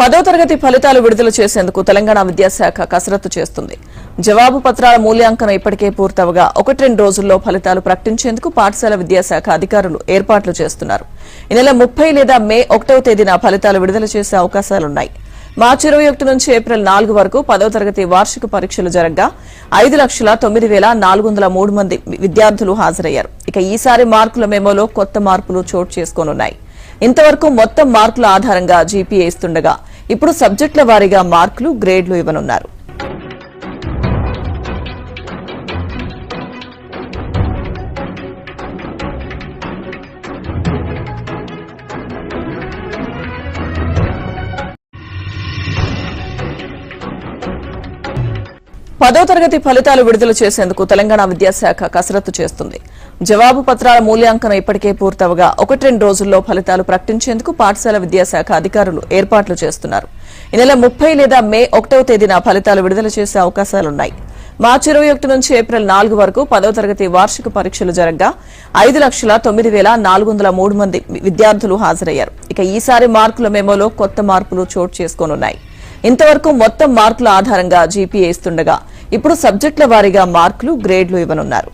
పదో తరగతి ఫలితాలు విడుదల చేసేందుకు తెలంగాణ విద్యాశాఖ కసరత్తు చేస్తుంది. జవాబు పత్రాల మూల్యాంకనం ఇప్పటికే పూర్తవగా ఒకటి రెండు రోజుల్లో ఫలితాలు ప్రకటించేందుకు పాఠశాల విద్యాశాఖ అధికారులు ఏర్పాట్లు చేస్తున్నారు. ఈ నెల ముప్పై లేదా మే ఒకటవ తేదీన ఫలితాలు విడుదల చేసే అవకాశాలున్నాయి. మార్చి ఇరవై ఒకటి నుంచి ఏప్రిల్ నాలుగు వరకు పదో తరగతి వార్షిక పరీక్షలు జరగగా ఐదు లక్షల తొమ్మిది వేల నాలుగు వందల మూడు మంది విద్యార్థులు హాజరయ్యారు. ఇక ఈసారి మార్కుల మెమోలో కొత్త మార్పులు చోటు చేసుకోనున్నాయి. ఇంతవరకు మొత్తం మార్కుల ఆధారంగా జీపీఏ ఇస్తుండగా ఇప్పుడు సబ్జెక్టుల వారీగా మార్కులు గ్రేడ్లు ఇవ్వనున్నారు. పదో తరగతి ఫలితాలు విడుదల చేసేందుకు తెలంగాణ విద్యాశాఖ కసరత్తు చేస్తుంది. జవాబు పత్రాల మూల్యాంకనం ఇప్పటికే పూర్తవగా ఒకటి రెండు రోజుల్లో ఫలితాలు ప్రకటించేందుకు పాఠశాల విద్యాశాఖ అధికారులు ఏర్పాట్లు చేస్తున్నారు. ఈ నెల ముప్పై లేదా మే ఒకటవ తేదీన ఫలితాలు విడుదల చేసే అవకాశాలున్నాయి. మార్చి ఇరవై ఒకటి నుంచి ఏప్రిల్ నాలుగు వరకు పదో తరగతి వార్షిక పరీక్షలు జరగ్గా ఐదు లక్షల తొమ్మిది వేల నాలుగు వందల మూడు మంది విద్యార్థులు హాజరయ్యారు. ఇక ఈసారి మార్కుల మెమోలో కొత్త మార్పులు చోటు చేసుకోనున్నాయి. ఇంతవరకు మొత్తం మార్కుల ఆధారంగా జీపీఏ ఇస్తుండగా ఇప్పుడు సబ్జెక్టుల వారీగా మార్కులు గ్రేడ్లు ఇవ్వనున్నారు.